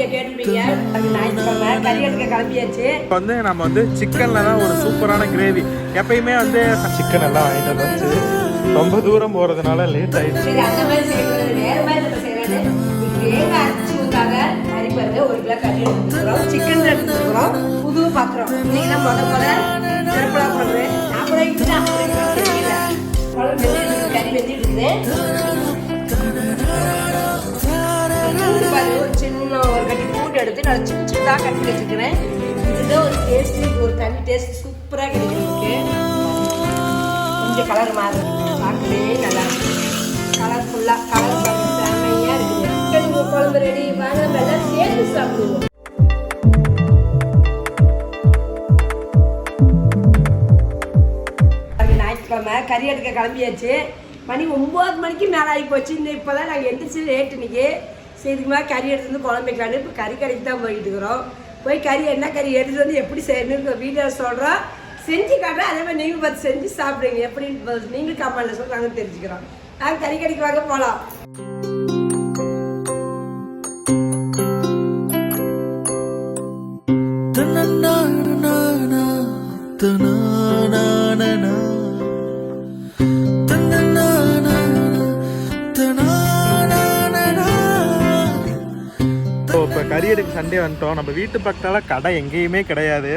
நீங்க கேட்டிருப்பீங்க. ஞாயிற்றுக்கிழமை கறி எடுக்க கிளம்பியாச்சு. இப்போ வந்து நம்ம வந்து சிக்கனில் தான் ஒரு சூப்பரான கிரேவி எப்பயுமே வந்து சிக்கன் எல்லாம் வாங்கிட்டு வந்து ரொம்ப தூரம் போகிறதுனால லேட் ஆயிடுச்சு. சரி அந்த மாதிரி செய்யக்கூடாது வேற மாதிரி நம்ம செய்யறது தேங்காய் அரைச்சி ஊத்தாங்க கறி பாருங்க ஒரு கிலோ கறி எடுத்துக்கிறோம் சிக்கன் எடுத்துக்கிறோம் புது பாத்திரம். இன்னைக்கு தான் முத முத சிறப்பலா குழம்பு. நாற்பது ரூபாய்க்கு தான் தெரியல குழம்பு வெந்து இருக்குது, கறி வெந்து இருக்குது பூண்டு பாரு ஒரு சின்ன எடுத்து நல்லா சின்ன சின்னதாக கட்டி வச்சுக்கிறேன் இதுதான் ஒரு டேஸ்ட் ஒரு தனி டேஸ்ட் சூப்பராக கிடைக்கும் கொஞ்சம் கலர் மாறும் பார்க்கவே நல்லா கலர்ஃபுல்லாக கலர் செம்மையாக இருக்குது சிக்கன் குழம்பு ரெடி வாங்க நம்ம எல்லாம் சேர்ந்து சாப்பிடுவோம். ஞாயிற்றுக்கிழமை கறி எடுக்க கிளம்பியாச்சு. மணி ஒம்பது மணிக்கு மேலே ஆகி போச்சு. இன்னும் இப்போ தான் நாங்கள் எந்திரிச்சு லேட் இன்னைக்கு. சரி இதுக்கு மேலே கறி எடுத்து வந்து குழம்பு வைக்கலான்னு இப்போ கறி கடைக்கு தான் போயிட்டு இருக்கிறோம். போய் கறி என்ன கறி எடுத்து வந்து எப்படி செய்யணும்னு வீடியோ சொல்கிறோம் செஞ்சு காட்டுறோம் அதே மாதிரி நீங்களும் பார்த்து செஞ்சு சாப்பிடுங்க. எப்படின்னு நீங்களும் கமெண்ட்ல சொல்லி நாங்கள் தெரிஞ்சுக்கிறோம். நாங்கள் கறி கடைக்கு வாங்க போகலாம் கறி எடுக்க சண்டே வந்துட்டோம். நம்ம வீட்டு பக்கத்தால் கடை எங்கேயுமே கிடையாது.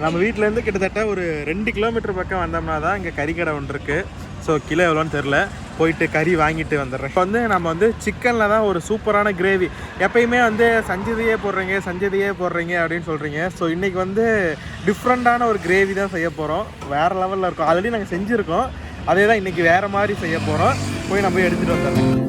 நம்ம வீட்டிலேருந்து கிட்டத்தட்ட ஒரு ரெண்டு கிலோமீட்டர் பக்கம் வந்தோம்னா தான் இங்கே கறி கடை ஒன்று இருக்குது ஸோ கிலோ எவ்வளோன்னு தெரில போயிட்டு கறி வாங்கிட்டு வந்துடுறேன். இப்போ வந்து நம்ம வந்து சிக்கனில் தான் ஒரு சூப்பரான கிரேவி. எப்பயுமே வந்து சஞ்சதியே போடுறீங்க சஞ்சதியே போடுறீங்க அப்படின்னு சொல்கிறீங்க ஸோ இன்றைக்கி வந்து டிஃப்ரெண்ட்டான ஒரு கிரேவி தான் செய்ய போகிறோம் வேறு லெவலில் இருக்கும். ஆல்ரெடி நாங்கள் செஞ்சுருக்கோம். அதே தான் இன்றைக்கி வேறு மாதிரி செய்ய போகிறோம் போய் நம்ம எடுத்துகிட்டு வந்துடுறோம்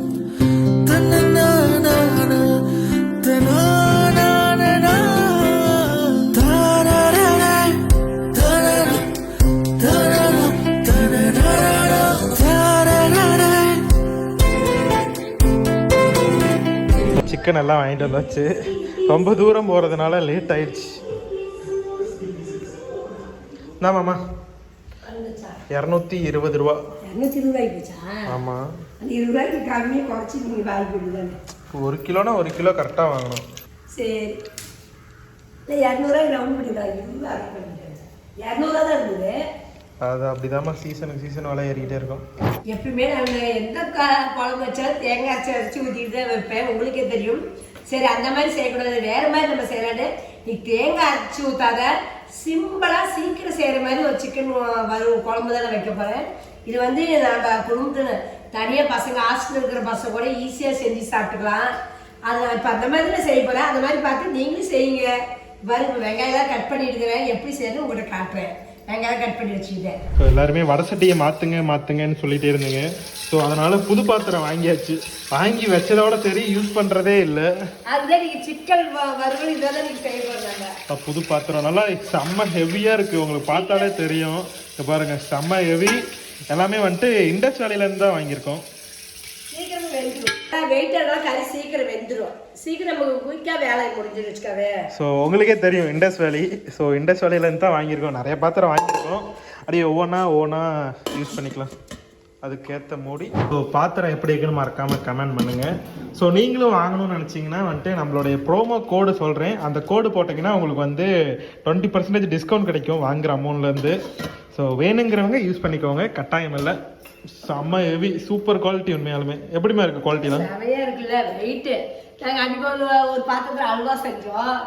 சிக்கன் எல்லாம் வாங்கிட்டு வந்தாச்சு. ரொம்ப தூரம் போகிறதுனால லேட் ஆயிடுச்சு. என்னமாம்மா இரநூத்தி இருபது ரூபா. ஆமாம் ஒரு கிலோனா ஒரு கிலோ கரெக்டாக வாங்கணும். சரி. இரநூறுவாய்க்கு ரவுண்ட் பண்ணிட்டேன். இரநூறுவா தான் இருந்தது. அது அப்படிதாம்மா சீசனுக்கு சீசன் விலை ஏறிக்கிட்டே இருக்கும். எப்பயுமே நான் எந்த குழம்பு வச்சாலும் தேங்காய் அரைச்சி அரைச்சி ஊற்றிட்டு தான் வைப்பேன். உங்களுக்கே தெரியும். சரி அந்த மாதிரி செய்யக்கூடாது. வேறு மாதிரி நம்ம செய்யலான்னு நீ தேங்காய் அரைச்சி ஊற்றாத சிம்பிளாக சீக்கிரம் செய்கிற மாதிரி ஒரு சிக்கன் வரும். குழம்பு தான் நான் வைக்க போகிறேன் இது வந்து நம்ம குடும்பத்தில் தனியாக பசங்க ஹாஸ்டல் இருக்கிற பசங்க கூட ஈஸியாக செஞ்சு சாப்பிட்டுக்கலாம். அது நான் இப்போ அந்த மாதிரி தான் செய்ய போகிறேன் அந்த மாதிரி பார்த்து நீங்களும் செய்யுங்க. பாருங்க வெங்காயம் கட் பண்ணிட்டுக்கிறேன் எப்படி செய்யணும் உங்கள்கிட்ட காட்டுறேன். வெங்காயம் கட் பண்ணி வச்சுக்கிட்டேன். ஸோ எல்லாருமே வடசட்டியை மாற்றுங்க மாற்றுங்கன்னு சொல்லிட்டே இருந்தீங்க. ஸோ அதனால புது பாத்திரம் வாங்கியாச்சு. வாங்கி வச்சதோட சரி யூஸ் பண்ணுறதே இல்லை. அதுதான் நீங்க சிக்கன் வ- வறுவல் இதெல்லாம் நீங்க செய்ய போறாங்க இப்போ புது பாத்திரம் நல்லா செம்ம ஹெவியாக இருக்குது உங்களுக்கு பார்த்தாலே தெரியும். இப்போ பாருங்க செம்ம ஹெவி எல்லாமே வந்துட்டு இண்டஸ் வேலையிலேருந்து தான் வாங்கியிருக்கோம். சீக்கிரம் வெந்துடும் வெயிட் எல்லாம் கறி சீக்கிரம் வெந்துடும் சீக்கிரம் நமக்கு குயிக்காக வேலை முடிஞ்சுன்னு வச்சுக்கவே. ஸோ உங்களுக்கே தெரியும் இண்டஸ் வேலி. ஸோ இண்டஸ் வேலையிலேருந்து தான் வாங்கியிருக்கோம். நிறைய பாத்திரம் வாங்கியிருக்கோம். அப்படியே ஒவ்வொன்றா ஒவ்வொன்றா யூஸ் பண்ணிக்கலாம். அதுக்கேற்ற மூடி. ஸோ பாத்திரம் எப்படி இருக்குன்னு மறக்காமல் கமெண்ட் பண்ணுங்கள் ஸோ நீங்களும் வாங்கணும்னு நினச்சிங்கன்னா வந்துட்டு நம்மளுடைய ப்ரோமோ கோடு சொல்கிறேன் அந்த கோடு போட்டிங்கன்னா உங்களுக்கு வந்து டுவெண்ட்டி பர்சன்டேஜ் டிஸ்கவுண்ட் கிடைக்கும் வாங்குற அமௌண்ட்லேருந்து ஸோ வேணுங்கிறவங்க யூஸ் பண்ணிக்கோங்க. கட்டாயம் இல்லை. செம்ம ஹெவி சூப்பர் குவாலிட்டி உண்மையாலுமே. எப்படிமா இருக்குது குவாலிட்டிலாம் நிறைய இருக்குல்ல வெயிட்டு நாங்கள் அன்றைக்கி ஒரு ஒரு பாத்திரத்தில் அல்வா செஞ்சோம்.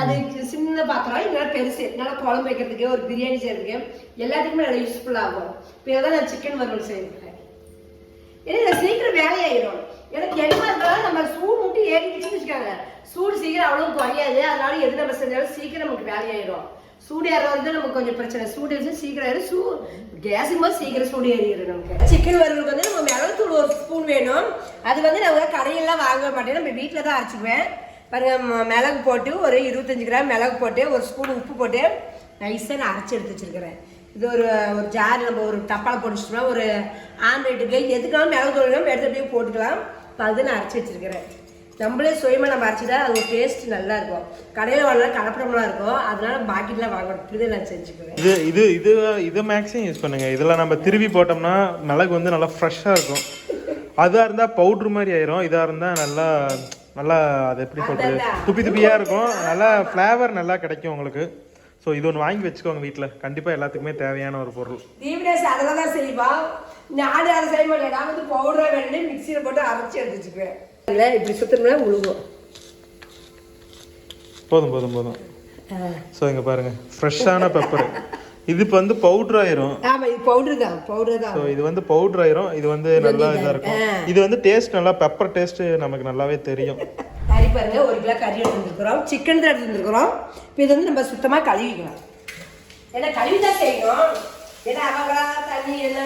அது சின்ன பாத்திரம் இதனால பெருசு. நல்லா குழம்பு வைக்கிறதுக்கு ஒரு பிரியாணி செய்யறதுக்கு எல்லாத்துக்குமே நல்லா யூஸ்ஃபுல் ஆகும். இப்போ தான் நான் சிக்கன் வறுவல் செய்யறேன் ஏன்னா சீக்கிரம் வேலையாயிரும். எனக்கு என்ன இருந்தாலும் நம்ம சூடு மட்டும் ஏறிடுச்சுன்னு வச்சுக்காங்க. சூடு சீக்கிரம் அவ்வளோ குறையாது. அதனால எது நம்ம செஞ்சாலும் சீக்கிரம் நமக்கு வேலையாயிரும். சூடு ஏறது நமக்கு கொஞ்சம் பிரச்சனை. சூடு ஏறிச்சு சீக்கிரம் ஏறும் சூ கேஸும் போது சீக்கிரம் சூடு ஏறிடுது நமக்கு. சிக்கன் வறுவலுக்கு வந்து நம்ம மிளகுத்தூள் ஒரு ஸ்பூன் வேணும். அது வந்து நான் கடையெல்லாம் வாங்க மாட்டேன். நம்ம வீட்டில் தான் அரைச்சிக்குவேன். பாருங்க மிளகு போட்டு ஒரு இருபத்தஞ்சி கிராம் மிளகு போட்டு ஒரு ஸ்பூன் உப்பு போட்டு நைஸாக நான் அரைச்சி எடுத்து வச்சிருக்கிறேன். இது ஒரு ஒரு ஜார் நம்ம ஒரு டப்பாவில் போட்டு ஒரு ஆம்லேட்டுக்கு எதுக்கெல்லாம் மிளகு தூள் வேணும் எடுத்து அப்படியே போட்டுக்கலாம். இப்போ அது நான் அரைச்சி வச்சிருக்கிறேன். நம்மளே சுயமாக நம்ம அரைச்சிட்டா அது ஒரு டேஸ்ட் நல்லா இருக்கும் கடையில் வாங்கினா கலப்படம்லாம் இருக்கும். அதனால பாக்கெட்லாம் வாங்க இப்படி நான் செஞ்சுக்குவேன். இது இது இது இது மேக்ஸிமம் யூஸ் பண்ணுங்க. இதில் நம்ம திருவி போட்டோம்னா மிளகு வந்து நல்லா ஃப்ரெஷ்ஷாக இருக்கும். அதாக இருந்தால் பவுட்ரு மாதிரி ஆயிரும். இதாக இருந்தால் நல்லா நல்லா அது எப்படி அதான். துப்பி துப்பியா இருக்கும். நல்லா ஃப்ளேவர் நல்லா கிடைக்கும் உங்களுக்கு. ஸோ இது ஒன்று வாங்கி வச்சுக்கோங்க வீட்டில் கண்டிப்பாக எல்லாத்துக்குமே தேவையான ஒரு பொருள். தீவிரேஷ் அதில் தான் செய்வான் நான் அதை செய்ய மாட்டேன். நான் வந்து பவுடரை வேண்டி மிக்சியில் போட்டு அரைச்சி எடுத்து வச்சுக்குவேன் இல்லை இப்படி சுத்தணும்னா முழுகும். போதும் போதும் போதும். ஸோ இங்கே பாருங்க. ஃப்ரெஷ்ஷான பெப்பர் இது இப்போ வந்து பவுடர் ஆயிரும். ஆமாம் இது பவுடர் தான் பவுடர் தான். ஸோ இது வந்து பவுடர் ஆயிரும். இது வந்து நல்லா இதாக இருக்கும். இது வந்து டேஸ்ட் நல்லா பெப்பர் டேஸ்ட் நமக்கு நல்லாவே தெரியும். கறி பாருங்க ஒரு கிலோ கறி எடுத்து வந்துருக்குறோம். சிக்கன் தான் எடுத்து வந்துருக்குறோம். இப்போ இது வந்து நம்ம சுத்தமாக கழுவிக்கலாம். ஏன்னா கழுவி தான் செய்யணும். ஏன்னா அவங்களா தண்ணி என்ன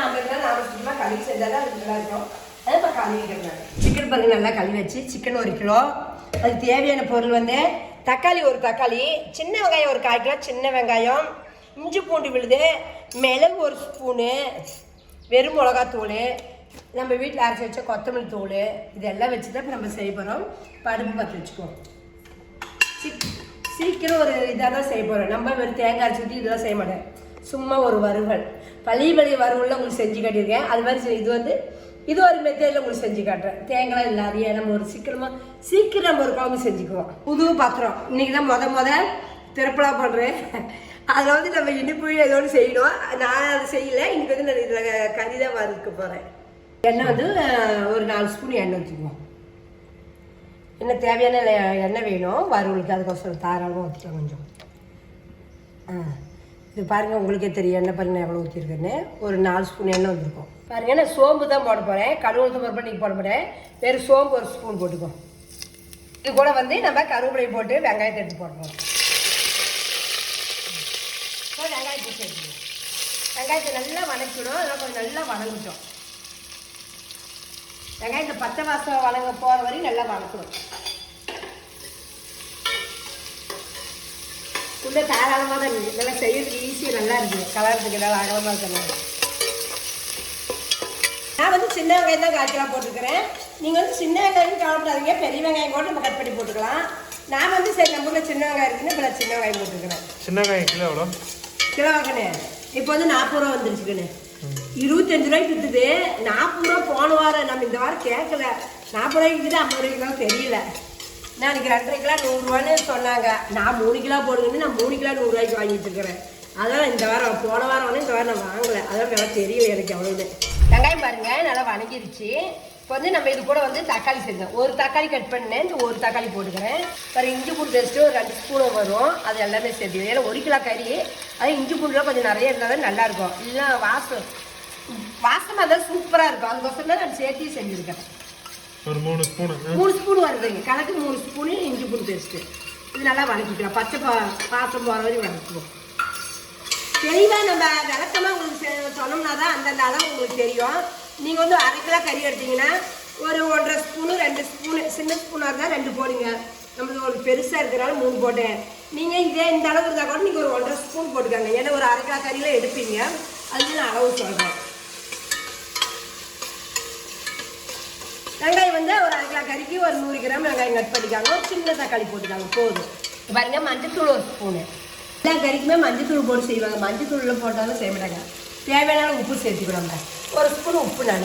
நாம இருந்தால் நாம சுத்தமாக கழுவி செஞ்சால் தான் அது நல்லா இருக்கும். அதை இப்போ கழுவிக்கிறேன் சிக்கன் பாருங்க நல்லா கழுவி வச்சு சிக்கன் ஒரு கிலோ அதுக்கு தேவையான பொருள் வந்து தக்காளி ஒரு தக்காளி சின்ன வெங்காயம் ஒரு கால் கிலோ சின்ன வெங்காயம் இஞ்சி பூண்டு விழுது மிளகு ஒரு ஸ்பூனு வெறும் மிளகாத்தூள் நம்ம வீட்டில் அரைச்சி வச்ச கொத்தமல்லி தூள் இதெல்லாம் வச்சு தான் இப்போ நம்ம செய்ய போகிறோம் பருப்பு பற்ற வச்சுக்குவோம். சீக் சீக்கிரம் ஒரு இதாக தான் செய்ய போகிறோம் நம்ம வெறும் தேங்காய் அரைச்சி ஊற்றி இதெல்லாம் செய்ய மாட்டேன் சும்மா ஒரு வறுவல். பள்ளி பழைய வறுவல்லாம் உங்களுக்கு செஞ்சு கட்டியிருக்கேன். அது மாதிரி இது வந்து இது ஒரு மெத்தேடில் உங்களுக்கு செஞ்சு காட்டுறேன். தேங்காய் இல்லாதையே நம்ம ஒரு சீக்கிரமாக சீக்கிரம் நம்ம ஒரு குழம்பு செஞ்சுக்குவோம். புது பாத்திரம். இன்னைக்கு தான் முத முத திருப்பலா பண்ணுறேன் அதில் வந்து நம்ம இனிப்பு ஏதோ ஒன்று செய்யணும். நான் அதை செய்யலை. இன்றைக்கி வந்து நான் இதில் கறி தான் வறுக்க போகிறேன் எண்ணெய் வந்து ஒரு நாலு ஸ்பூன் எண்ணெய் ஊற்றிக்குவோம் என்ன தேவையான எண்ணெய் வேணும். வறுவலுக்கு அதுக்கோசரம் தாராளமாக ஊற்றிட்டோம் கொஞ்சம். ஆ இது பாருங்கள் உங்களுக்கே தெரியும் எண்ணெய் பாருங்க எவ்வளோ ஊற்றிருக்கேன்னு ஒரு நாலு ஸ்பூன் எண்ணெய் வந்திருக்கோம். பாருங்க நான் சோம்பு தான் போட போகிறேன் கடுகு பருப்பு நீங்கள் போட போகிறேன் வெறும் சோம்பு ஒரு ஸ்பூன் போட்டுக்கோ. இது கூட வந்து நம்ம கருவேப்பிலை போட்டு வெங்காயத்தை எடுத்து போடுவோம் வெங்காயத்தை சேர்த்துக்கணும் வெங்காயத்தை நல்லா வதக்கணும் அதெல்லாம் கொஞ்சம் நல்லா வதங்கிட்டோம் வெங்காயத்தை பச்சை வாசம் வதங்க போகிற வரையும் நல்லா வதக்கணும் உள்ள தாராளமாக தான் இருக்குது நல்லா செய்யறதுக்கு ஈஸியாக நல்லா இருக்குது கலர்றதுக்கு நல்லா அகலமாக இருக்கணும். நான் வந்து சின்ன வெங்காயம் தான் கால் கிலோ போட்டுக்கிறேன் நீங்கள் வந்து சின்ன வெங்காயம் கவலைப்படாதீங்க. பெரிய வெங்காயம் கூட நம்ம கட் பண்ணி போட்டுக்கலாம். நான் வந்து சரி நம்ம ஊரில் சின்ன வெங்காயம் இருக்குன்னு இப்போ சின்ன வெங்காயம் போட்டுக்கிறேன். சின்ன வெங்காயம் கிலோ எவ்வளோ? கிலோ வாங்கண்ணே இப்போ வந்து நாற்பது ரூபா வந்துருச்சுக்கண்ணே இருபத்தஞ்சு ரூபாய்க்கு விற்றுது நாற்பது ரூபா போன வாரம் நம்ம இந்த வாரம் கேட்கல. நாற்பது ரூபாய்க்கு விற்குது ஐம்பது ரூபாய்க்கு தான் தெரியல. நான் இன்னைக்கு ரெண்டரை கிலோ நூறுரூவான்னு சொன்னாங்க. நான் மூணு கிலோ போடுங்கன்னு நான் மூணு கிலோ நூறுரூவாய்க்கு வாங்கிட்டு இருக்கிறேன். அதான் இந்த வாரம் போன வாரம் வந்து இந்த வாரம் நான் வாங்கலை. அதான் விலை தெரியல எனக்கு எவ்வளோன்னு வெங்காயம் பாருங்க நல்லா வணங்கிருச்சு. இப்போ வந்து நம்ம இது கூட வந்து தக்காளி செஞ்சோம். ஒரு தக்காளி கட் பண்ணேன் இந்த ஒரு தக்காளி போட்டுக்கிறேன். அப்புறம் இஞ்சி பூண்டு பேஸ்ட்டு ஒரு ரெண்டு ஸ்பூன் வரும். அது எல்லாமே சேர்த்துக்கிறேன் ஏன்னா ஒரு கிலோ கறி. அது இஞ்சி பூண்டுலாம் கொஞ்சம் நிறைய இருந்தால் தான் நல்லா இருக்கும் இல்லை வாசம். வாசமாக இருந்தால் சூப்பராக இருக்கும். அதுக்கோசரம் தான் நான் சேர்த்தி செஞ்சுருக்கேன். ஒரு மூணு ஸ்பூனு மூணு ஸ்பூன் வருதுங்க. கணக்கு மூணு ஸ்பூனு இஞ்சி பூண்டு பேஸ்ட்டு இது நல்லா வதக்கிக்கலாம் பச்சை பா பாசம் போகிற வரையும் வதக்குவோம் தெளிவாக நம்ம விளக்கமாக உங்களுக்கு சொன்னோம்னா தான் அந்தந்த அளவு உங்களுக்கு தெரியும். நீங்கள் வந்து அரை கிலோ கறி எடுத்தீங்கன்னா ஒரு ஒன்றரை ஸ்பூனு ரெண்டு ஸ்பூனு சின்ன ஸ்பூனாக இருந்தால் ரெண்டு போடுங்க. நம்மளுக்கு ஒரு பெருசாக இருக்கிறனால மூணு போட்டேன். நீங்கள் இதே இந்த அளவு இருந்தால் கூட நீங்கள் ஒரு ஒன்றரை ஸ்பூன் போட்டுக்கோங்க. ஏன்னா ஒரு அரை கிலோ கறியில் எடுப்பீங்க. அதுக்கு நான் அளவு சொல்கிறேன் வெங்காயம் வந்து ஒரு அரை கிலோ கறிக்கு ஒரு நூறு கிராம் வெங்காயம் கட் பண்ணிக்காங்க. ஒரு சின்ன தக்காளி போட்டுக்காங்க. போதும். பாருங்க மஞ்சத்தூள் ஒரு ஸ்பூனு. எல்லா கறிக்குமே மஞ்சத்தூள் போட்டு செய்வாங்க. மஞ்சத்தூளில் போட்டாலும் செய்ய மாட்டாங்க. தேவையான உப்பு சேர்த்துக்கிறோங்க. ஒரு ஸ்பூன் உப்பு நான்.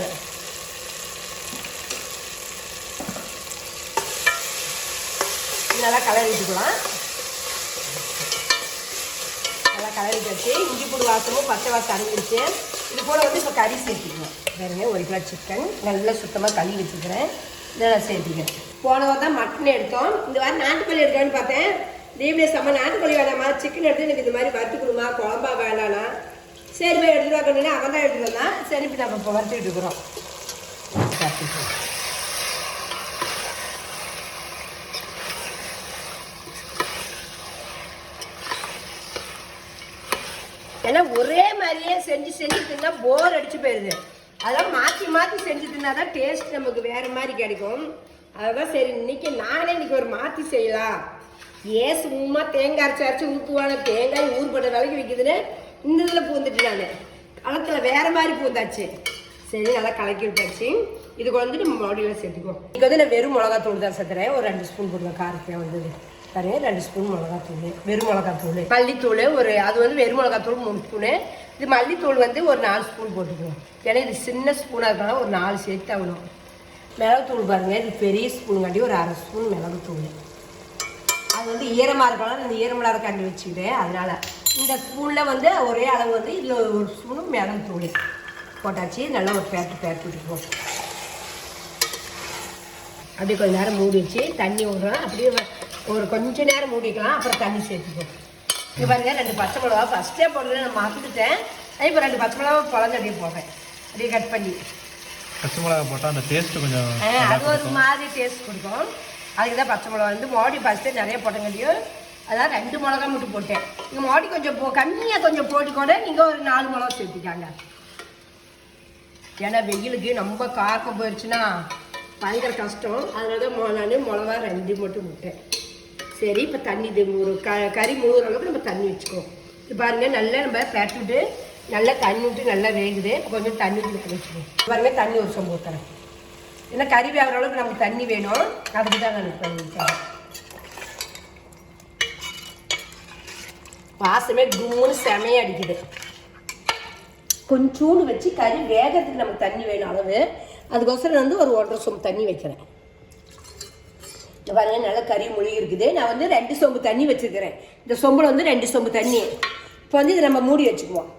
நல்லா கலரி விட்டுக்கலாம். நல்லா கலரி வச்சு இஞ்சி பூண்டு வாசமும் பச்சை வாசம் அடங்கிடுச்சு இது போல் வந்து இப்போ கறி சேர்த்துக்கணும். வேறுங்க ஒரு கிலோ சிக்கன் நல்லா சுத்தமாக கழுவி வச்சுக்கிறேன். இதை நான் சேர்த்துக்கிறேன். போன வாரம் தான் மட்டன் எடுத்தோம். இந்த வாரம் நாட்டுக்கோழி எடுக்கான்னு பார்த்தேன். லீவ்லே செம்ம நாட்டுக்கோழி வேணாமா? சிக்கன் எடுத்து எனக்கு இந்த மாதிரி வறுத்து கொடுமா? குழம்பா வேணானா சரி போய் எடுத்துட்டு வாக்கணும்னா அவன் தான் எடுத்துட்டு வந்தான். சரி இப்போ நம்ம இப்போ வறுத்துக்கிட்டு இருக்கிறோம். ஏன்னா ஒரே மாதிரியே செஞ்சு செஞ்சு தின்னா போர் அடிச்சு போயிடுது அதெல்லாம் மாற்றி மாற்றி செஞ்சு தின்னா தான் டேஸ்ட் நமக்கு வேற மாதிரி கிடைக்கும். அதுதான் சரி இன்னைக்கு நானே இன்னைக்கு ஒரு மாற்றி செய்யலாம். ஏன் சும்மா தேங்காய் அரைச்சி அரைச்சி ஊற்றுவான தேங்காய் ஊறுபட்ட விலைக்கு விற்கிதுன்னு இந்த இதில் பூந்துட்டு நான் களத்தில் வேற மாதிரி பூந்தாச்சு. சரி நல்லா கலக்கி விட்டாச்சு. இதுக்கு வந்துட்டு நம்ம மறுபடியும் சேர்த்துக்குவோம். இதுக்கு வந்து நான் வெறும் மிளகாத்தூள் தான் சேர்த்துறேன். ஒரு ரெண்டு ஸ்பூன் போடுவேன் காரத்தையாக வந்தது தரேன் ரெண்டு ஸ்பூன் மிளகாத்தூள் வெறும் மிளகாத்தூள். மல்லித்தூள் ஒரு அது வந்து வெறும் மிளகாத்தூள் மூணு ஸ்பூனு. இது மல்லித்தூள் வந்து ஒரு நாலு ஸ்பூன் போட்டுக்குவோம். ஏன்னா இது சின்ன ஸ்பூனாக இருக்கனால ஒரு நாலு சேர்த்து ஆகணும். மிளகுத்தூள் பாருங்க இது பெரிய ஸ்பூன் காட்டி ஒரு அரை ஸ்பூன் மிளகுத்தூள். அது வந்து ஈரமாக இருக்கலாம் இந்த ஈரமில்லாத கண்டி வச்சுக்கிட்டேன் அதனால இந்த ஸ்பூனில் வந்து ஒரே அளவு வந்து இதில் ஒரு ஸ்பூனு மிளகுத்தூள் போட்டாச்சு. நல்லா ஒரு பேட்டு பேட்டு விட்டுக்குவோம் அப்படியே கொஞ்ச நேரம் மூடி வச்சு தண்ணி விடுறோம் அப்படியே ஒரு கொஞ்ச நேரம் மூடிக்கலாம் அப்புறம் தண்ணி சேர்த்துக்குவோம் இது பாருங்க ரெண்டு பச்சை மிளகா. ஃபஸ்ட்டே போடுறது நான் மறந்துட்டேன் இப்போ ரெண்டு பச்சை மிளகா குழந்தை அப்படியே போடுறேன். அப்படியே கட் பண்ணி. பச்சை மிளகா போட்டால் அந்த டேஸ்ட்டு கொஞ்சம் அது ஒரு மாதிரி டேஸ்ட் கொடுக்கும். அதுக்கு தான் பச்சை மிளகா வந்து மோடி ஃபஸ்ட்டு நிறைய போட்டங்காட்டியும் அதான் ரெண்டு மிளகா மட்டும் போட்டேன். நீங்கள் மோடி கொஞ்சம் போ கம்மியாக கொஞ்சம் போட்டு நீங்கள் ஒரு நாலு மிளகா சேர்த்துக்காங்க. ஏன்னா வெயிலுக்கு ரொம்ப காக்கம் போயிடுச்சுன்னா பயங்கர கஷ்டம். அதனால தான் மொ- நான் மிளகா ரெண்டு மட்டும் விட்டேன் சரி இப்போ தண்ணி இது ஒரு க கறி முழுகிற அளவுக்கு நம்ம தண்ணி வச்சுக்கோம் இது பாருங்க நல்லா நம்ம பேட்டுட்டு நல்லா தண்ணி விட்டு நல்லா வேகுது. கொஞ்சம் தண்ணி ஊற்றி வச்சுக்கோம் பாருங்க தண்ணி ஒரு சொம்பு ஏன்னா கறி வேகிற அளவுக்கு நமக்கு தண்ணி வேணும். அதுக்கு தான் நான் இப்போ வாசமே கும்முன்னு செமையாக அடிக்குது. கொஞ்சோண்டு வச்சு கறி வேகிறதுக்கு நமக்கு தண்ணி வேணும் அளவு. அதுக்கோசரம் வந்து ஒரு ஒன்றரை சொம்பு தண்ணி வைக்கிறேன். பாருங்க நல்லா கறி மொழி இருக்குது. நான் வந்து ரெண்டு சொம்பு தண்ணி வச்சுருக்கிறேன். இந்த சொம்பில் வந்து ரெண்டு சொம்பு தண்ணி. இப்போ வந்து இதை நம்ம மூடி வச்சுக்குவோம்.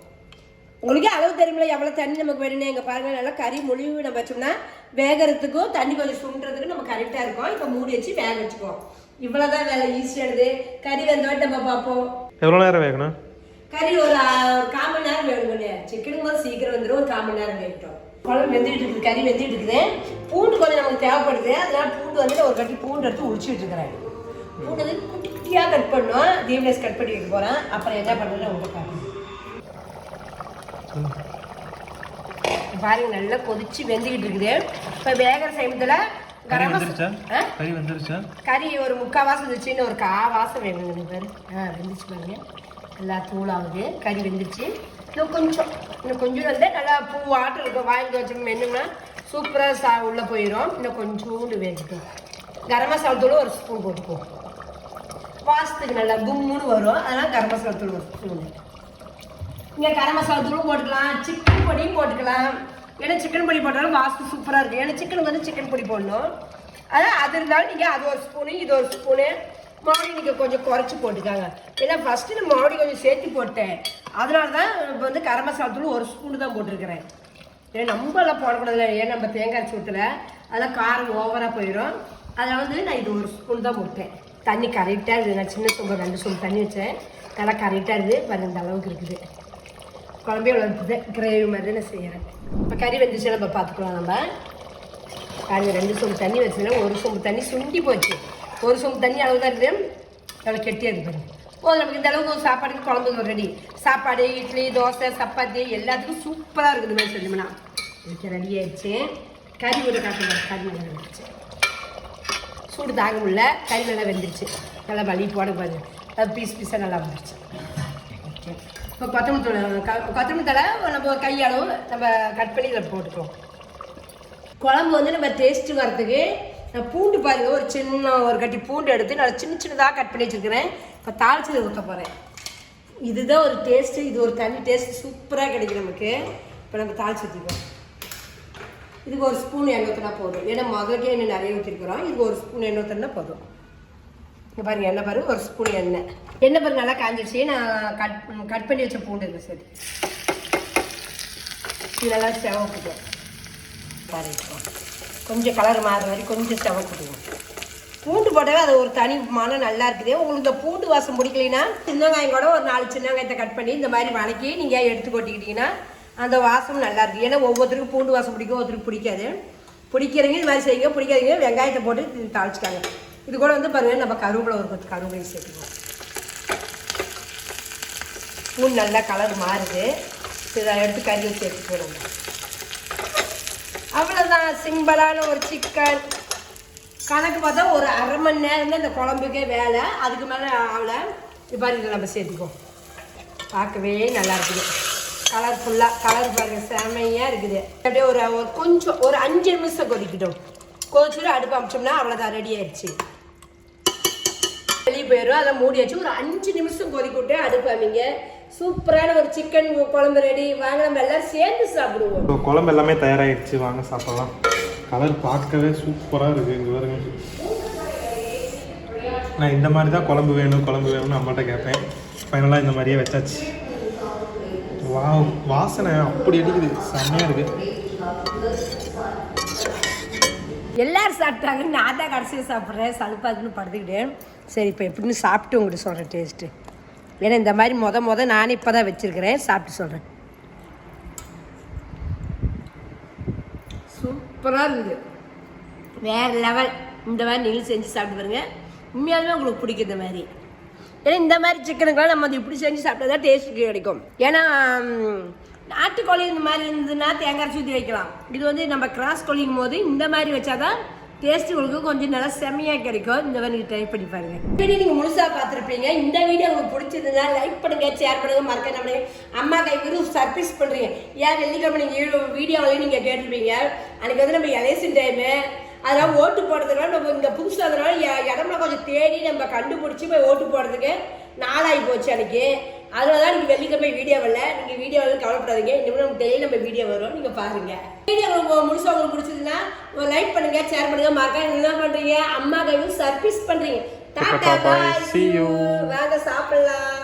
உங்களுக்கே அளவு தெரியுமில்ல எவ்வளோ தண்ணி நமக்கு வேணும்னு இங்கே பாருங்கள் நல்லா கறி முழுவி நம்ம வச்சோம்னா வேகிறதுக்கும் தண்ணி கொஞ்சம் சுண்டுறதுக்கும் நம்ம கரெக்டாக இருக்கும். இப்போ மூடி வச்சு வேக வச்சுக்குவோம். இவ்வளோதான் வேலை ஈஸியானது கறி வெந்தவாட்டி நம்ம பார்ப்போம். எவ்வளோ நேரம் வேகணும்? கறி ஒரு கால் மணி நேரம் வேணுங்க சிக்கனுக்கு போது சீக்கிரம் வந்துடும் ஒரு கால் மணி நேரம் வேகட்டும். குழம்பு வெந்துட்டு இருக்குது கறி வெந்துட்டு இருக்குது. பூண்டு கொஞ்சம் நமக்கு தேவைப்படுது. அதனால பூண்டு வந்து ஒரு கட்டி பூண்டு எடுத்து உளிச்சிட்டு இருக்கிறேன் பூண்டு வந்து குட்டி குட்டியாக கட் பண்ணோம். தீவனஸ் கட் பண்ணி வைக்க போகிறேன் அப்புறம் என்ன பண்ணுறது உங்களுக்கு பாருங்க நல்லா கொதிச்சு வெந்துக்கிட்டு இருக்குது. இப்போ வேகிற சமயத்தில் கறி கரம் கறி வந்துருச்சா? கறி ஒரு முக்கால் வாசம் இருந்துச்சு இன்னும் ஒரு கா வாசம் வேணும் பேர். ஆ வெந்துச்சு பாருங்க. நல்லா தூளாகுது. கறி வெந்துச்சு இன்னும் கொஞ்சம். இன்னும் கொஞ்சம் வந்து நல்லா பூ ஆட்டம் இருக்கும் வாங்கி வச்சோம் மென்னுனா சூப்பராக சா உள்ளே போயிடும் இன்னும் கொஞ்சோண்டு வேகட்டும். கரம் மசாலா தூள் ஒரு ஸ்பூன் போட்டுக்குவோம் வாசத்துக்கு நல்லா கும்முன்னு வரும். அதனால் கரம் மசாலா தூள் ஒரு ஸ்பூன் இங்கே கரம் மசாலா தூளும் போட்டுக்கலாம் சிக்கன் பொடியும் போட்டுக்கலாம். ஏன்னா சிக்கன் பொடி போட்டாலும் வாசம் சூப்பராக இருக்கும் ஏன்னா சிக்கனுக்கு வந்து சிக்கன் பொடி போடணும். அதான் அது இருந்தாலும் நீங்கள் அது ஒரு ஸ்பூனு இது ஒரு ஸ்பூனு மாடி நீங்கள் கொஞ்சம் குறைச்சி போட்டுக்காங்க. ஏன்னா ஃபஸ்ட்டு நான் மாடி கொஞ்சம் சேர்த்து போட்டேன். அதனால தான் இப்போ வந்து கரம் மசாலா தூள் ஒரு ஸ்பூனு தான் போட்டிருக்கிறேன். ஏன்னா நம்மளாம் போடக்கூடாது ஏன் நம்ம தேங்காய் அரைச்சி அதெல்லாம் காரம் ஓவராக போயிடும் அதில் வந்து நான் இது ஒரு ஸ்பூன் தான் போட்டேன். தண்ணி கரெக்டாக இருக்குது. நான் சின்ன சொம்பு ரெண்டு சொம்பு தண்ணி வச்சேன். நல்லா கரெக்டாக இருக்குது. பாருங்க இந்த அளவுக்கு இருக்குது. குழம்பே வளர்த்துது கிரேவி மாதிரி நான் செய்கிறேன் இப்போ கறி வெந்துச்சு நம்ம பார்த்துக்கலாம் நம்ம. பாருங்க ரெண்டு சொம்பு தண்ணி வச்சுன்னா ஒரு சொம்பு தண்ணி சுண்டி போச்சு. ஒரு சொம்பு தண்ணி அளவு தான் இருக்குது. எவ்வளோ கெட்டியாக இருக்குது போதும் நமக்கு இந்த அளவுக்கு ஒரு சாப்பாடுக்கு குழம்பு ரெடி சாப்பாடு இட்லி தோசை சப்பாத்தி எல்லாத்துக்கும் சூப்பராக இருக்குது மாதிரி செஞ்சோம்னா இதுக்கு ரெடி ஆயிடுச்சு. கறி ஒரு காட்டு கறி நல்லா வெந்துருச்சு. சூடு தாங்க முடியல. கறி நல்லா வெந்துருச்சு. நல்லா வலி போட பாருங்க பீஸ் பீஸாக நல்லா வந்துருச்சு. ஓகே. இப்போ கொத்தமல்லி தூள் க- கொத்தமல்லி தழை நம்ம கையளவு நம்ம கட் பண்ணி இதில் போட்டுக்கலாம் குழம்பு வந்து நம்ம டேஸ்ட்டு வரதுக்கு நான் பூண்டு பாருங்க ஒரு சின்ன ஒரு கட்டி பூண்டு எடுத்து நல்லா சின்ன சின்னதாக கட் பண்ணி வச்சுருக்கிறேன். இப்போ தாளிச்சது ஊற்ற போகிறேன் இதுதான் ஒரு டேஸ்ட்டு இது ஒரு தனி டேஸ்ட் சூப்பராக கிடைக்கும் நமக்கு. இப்போ நம்ம தாளிச்சு ஊற்றிக்குவோம் இதுக்கு ஒரு ஸ்பூன் எண்ணெய் ஊற்றினா போதும். ஏன்னா மகளுக்கே எண்ணெய் நிறைய ஊற்றிருக்கிறோம் இதுக்கு ஒரு ஸ்பூன் எண்ணெய் ஊற்றினா போதும். இங்கே பாருங்கள் எண்ணெய் பாருங்கள் ஒரு ஸ்பூன் எண்ணெய். எண்ணெய் பாருங்க நல்லா காஞ்சிருச்சு. நான் கட் கட் பண்ணி வச்ச பூண்டு இருக்கு சரி. நல்லா செவக்குது. பாருங்க கொஞ்சம் கலர் மாறுற மாதிரி கொஞ்சம் செவக்குதுங்க பூண்டு போட்டாவே அது ஒரு தனி மனம் நல்லா இருக்குது. உங்களுக்கு இந்த பூண்டு வாசம் பிடிக்கலைன்னா சின்ன வெங்காயம் கூட ஒரு நாலு சின்ன வெங்காயத்தை கட் பண்ணி இந்த மாதிரி வணக்கி நீங்கள் எடுத்து கொட்டிக்கிட்டிங்கன்னா அந்த வாசம் நல்லா இருக்குது ஏன்னா ஒவ்வொருத்தருக்கும் பூண்டு வாசம் பிடிக்கும் ஒருத்தருக்கு பிடிக்காது. பிடிக்கிறவங்க இது மாதிரி செய்யுங்க. பிடிக்காதீங்க வெங்காயத்தை போட்டு தாளிச்சிக்காங்க. இது கூட வந்து பாருங்கள் நம்ம கருவேப்பிலை ஒரு கொத்து கருவேப்பிலை பூண்டு நல்லா கலர் மாறுது. இதை எடுத்து கறி வச்சு எடுத்துக்கணும் அவ்வளோதான் சிம்பிளான ஒரு சிக்கன் கணக்கு பார்த்தா ஒரு அரை மணி நேரம் தான் இந்த குழம்புக்கே வேலை. அதுக்கு மேலே ஆகலை இப்போ இதை நம்ம சேர்த்துக்குவோம். பார்க்கவே நல்லா இருக்குது. கலர்ஃபுல்லாக கலர் பாருங்க செமையாக இருக்குது. அப்படியே ஒரு ஒரு கொஞ்சம் ஒரு அஞ்சு நிமிஷம் கொதிக்கட்டும். கொதிச்சுட்டு அடுப்பு அமிச்சோம்னா அவ்வளோதான் ரெடி ஆயிடுச்சு. வெளியே போயிடும் அதை மூடி ஒரு அஞ்சு நிமிஷம் கொதிக்க விட்டு அடுப்பு அமைங்க. சூப்பரான ஒரு சிக்கன் குழம்பு ரெடி வாங்க நம்ம எல்லாரும் சேர்ந்து சாப்பிடுவோம். குழம்பு எல்லாமே தயாராகிடுச்சு வாங்க சாப்பிடலாம். கலர் பார்க்கவே சூப்பராக இருக்குது இங்கே பாருங்க. நான் இந்த மாதிரி தான் குழம்பு வேணும் குழம்பு வேணும்னு அம்மாட்ட கேட்பேன். ஃபைனலாக இந்த மாதிரியே வச்சாச்சு. வாவ் வாசனை அப்படி அடிக்குது. செம்மையாக இருக்குது எல்லாரும் சாப்பிட்டாங்க. நான் தான் கடைசியாக சாப்பிட்றேன். சலுப்பாதுன்னு படுத்துக்கிட்டேன். சரி இப்போ எப்படின்னு சாப்பிட்டு உங்கள்கிட்ட சொல்கிறேன் டேஸ்ட்டு ஏன்னா இந்த மாதிரி மொத மொத நானே இப்போ தான் வச்சுருக்கிறேன். சாப்பிட்டு சொல்கிறேன் சூப்பராக இருக்குது. வேறு லெவல் இந்த மாதிரி நீங்களும் செஞ்சு சாப்பிட்டு பாருங்க. உண்மையாலுமே உங்களுக்கு பிடிக்கும் இந்த மாதிரி. ஏன்னா இந்த மாதிரி சிக்கனுக்கெல்லாம் நம்ம வந்து இப்படி செஞ்சு சாப்பிட்டா தான் டேஸ்ட் கிடைக்கும். ஏன்னா நாட்டுக்கோழி இந்த மாதிரி இருந்ததுன்னா தேங்காய் சுற்றி வைக்கலாம். இது வந்து நம்ம கிராஸ் கோழிங்கும் போது இந்த மாதிரி வச்சாதான் டேஸ்ட் உங்களுக்கு கொஞ்சம் நல்லா செம்மையாக கிடைக்கும். இந்த மாதிரி நீங்கள் ட்ரை பண்ணி பாருங்க. வீடியோ நீங்கள் முழுசாக பார்த்துருப்பீங்க. இந்த வீடியோ உங்களுக்கு பிடிச்சிருந்தா லைக் பண்ணுங்க ஷேர் பண்ணுங்க மறக்க நம்ம அம்மா கைக்கு சர்ப்ரைஸ் பண்ணுறீங்க ஏன் வெள்ளிக்கிழமை நீங்கள் வீடியோவிலையும் நீங்கள் கேட்டிருப்பீங்க? அன்றைக்கி வந்து நம்ம எலெக்ஷன் டைமு அதெல்லாம் ஓட்டு போடுறதுனால நம்ம இங்கே புதுசாக அதனால எ- இடம்லாம் கொஞ்சம் தேடி நம்ம கண்டுபிடிச்சி போய் ஓட்டு போடுறதுக்கு நாளாகி போச்சு அன்னைக்கு. அதனால தான் நீங்கள் வெள்ளிக்கிழமை வீடியோ வரல. நீங்கள் வீடியோவில் கவலைப்படாதீங்க. இனிமேல் நமக்கு டெய்லி நம்ம வீடியோ வரும். நீங்கள் பாருங்க. வீடியோ உங்களுக்கு முழுசாக உங்களுக்கு பிடிச்சதுன்னா ஒரு லைக் பண்ணுங்க ஷேர் பண்ணுங்க மறக்காம என்ன பண்ணுறீங்க அம்மா கையும் சர்ப்ரைஸ் பண்ணுறீங்க டாடா Bye. பாய். வாங்க சாப்பிடலாம்.